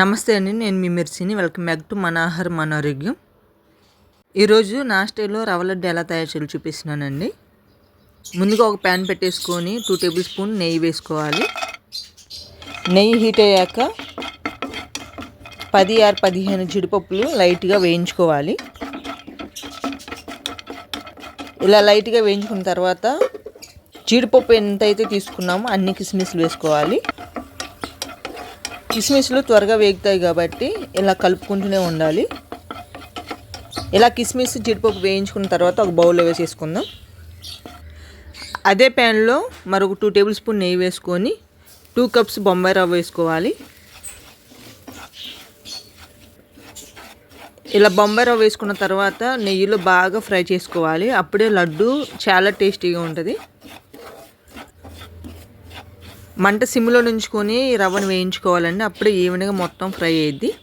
నమస్తే అండి నేను మీ మిర్చిని. వెల్కమ్ బ్యాక్ టు మన ఆహారం ఈరోజు నా స్టైల్లో రవ్వ లడ్డు ఎలా తయారు చేయాలో చూపిస్తున్నానండి. ముందుగా ఒక ప్యాన్ పెట్టేసుకొని టూ టేబుల్ స్పూన్ నెయ్యి వేసుకోవాలి. నెయ్యి హీట్ అయ్యాక పది ఆరు పదిహేను జీడిపప్పులు లైట్గా వేయించుకోవాలి. ఇలా లైట్గా వేయించుకున్న తర్వాత జీడిపప్పు ఎంతైతే తీసుకున్నామో అన్ని కిస్మిస్లు వేసుకోవాలి. కిస్మిస్లు త్వరగా వేగుతాయి కాబట్టి ఇలా కలుపుకుంటూనే ఉండాలి. ఇలా కిస్మిస్ జీడిపప్పు వేయించుకున్న తర్వాత ఒక బౌల్లో వేసేసుకుందాం. అదే ప్యాన్లో మరొక టూ టేబుల్ స్పూన్ నెయ్యి వేసుకొని టూ కప్స్ బొంబాయి రవ్వ వేసుకోవాలి. ఇలా బొంబాయి రవ్వ వేసుకున్న తర్వాత నెయ్యిలో బాగా ఫ్రై చేసుకోవాలి. అప్పుడే లడ్డు చాలా టేస్టీగా ఉంటుంది. మంట సిమ్లో నుంచుకొని రవ్వను వేయించుకోవాలండి. అప్పుడే ఈవెన్గా మొత్తం ఫ్రై అయ్యిద్ది.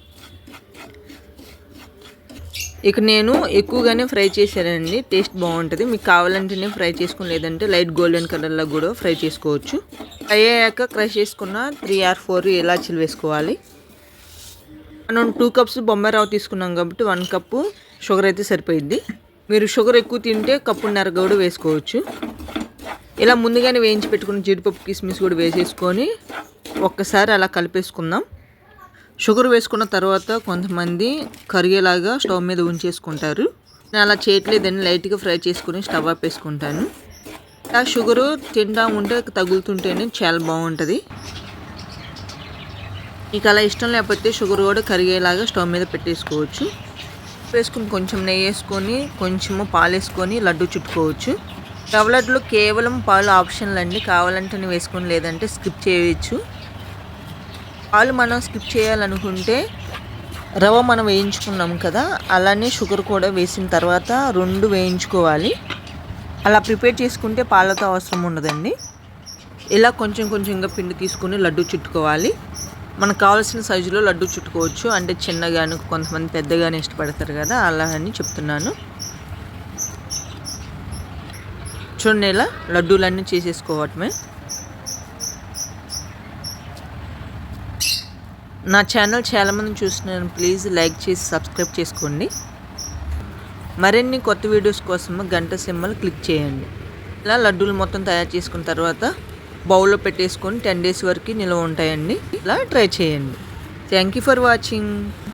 ఇక నేను ఎక్కువగానే ఫ్రై చేశానండి. టేస్ట్ బాగుంటుంది. మీకు కావాలంటేనే ఫ్రై చేసుకుని లేదంటే లైట్ గోల్డెన్ కలర్లో కూడా ఫ్రై చేసుకోవచ్చు. ఫ్రై అయ్యాక క్రష్ చేసుకున్న త్రీ ఆర్ ఫోర్ ఇలాచీలు వేసుకోవాలి. మనం టూ కప్స్ బొంబాయి రవ్వ తీసుకున్నాం కాబట్టి వన్ కప్పు షుగర్ అయితే సరిపోయిద్ది. మీరు షుగర్ ఎక్కువ తింటే కప్పున్నర కూడా వేసుకోవచ్చు. ఇలా ముందుగానే వేయించి పెట్టుకున్న జీడిపప్పు కిస్మిస్ కూడా వేసేసుకొని ఒక్కసారి అలా కలిపేసుకుందాం. షుగర్ వేసుకున్న తర్వాత కొంతమంది కరిగేలాగా స్టవ్ మీద ఉంచేసుకుంటారు. నేను అలా చేయట్లేదని లైట్గా ఫ్రై చేసుకుని స్టవ్ ఆపేసుకుంటాను ఆ షుగరు తింటా ఉంటే తగులుతుంటేనే చాలా బాగుంటుంది. మీకు అలా ఇష్టం లేకపోతే షుగర్ కూడా కరిగేలాగా స్టవ్ మీద పెట్టేసుకోవచ్చు. వేసుకుని కొంచెం నెయ్యి వేసుకొని కొంచెము పాలు వేసుకొని లడ్డు చుట్టుకోవచ్చు. రవ్వ కేవలం పాలు ఆప్షన్లు అండి. కావాలంటే వేసుకొని లేదంటే స్కిప్ చేయవచ్చు పాలు మనం స్కిప్ చేయాలనుకుంటే రవ్వ మనం వేయించుకున్నాం కదా అలానే షుగర్ కూడా వేసిన తర్వాత రెండు వేయించుకోవాలి. అలా ప్రిపేర్ చేసుకుంటే పాలతో అవసరం ఉండదండి. ఇలా కొంచెం కొంచెంగా పిండి తీసుకుని లడ్డు చుట్టుకోవాలి. మనకు కావాల్సిన సైజులో లడ్డు చుట్టుకోవచ్చు. అంటే చిన్నగాను కొంతమంది పెద్దగానే ఇష్టపడతారు కదా అలా అని చెప్తున్నాను. చూడండి ఇలా లడ్డూలన్నీ చేసేసుకోవటమే. నా ఛానల్ చాలామంది చూస్తున్నాను ప్లీజ్ లైక్ చేసి సబ్స్క్రైబ్ చేసుకోండి. మరిన్ని కొత్త వీడియోస్ కోసం గంట సింబల్ క్లిక్ చేయండి. ఇలా లడ్డూలు మొత్తం తయారు చేసుకున్న తర్వాత బౌల్లో పెట్టేసుకొని టెన్ డేస్ వరకు నిల్వ ఉంటాయండి. ఇలా ట్రై చేయండి. Thank you for watching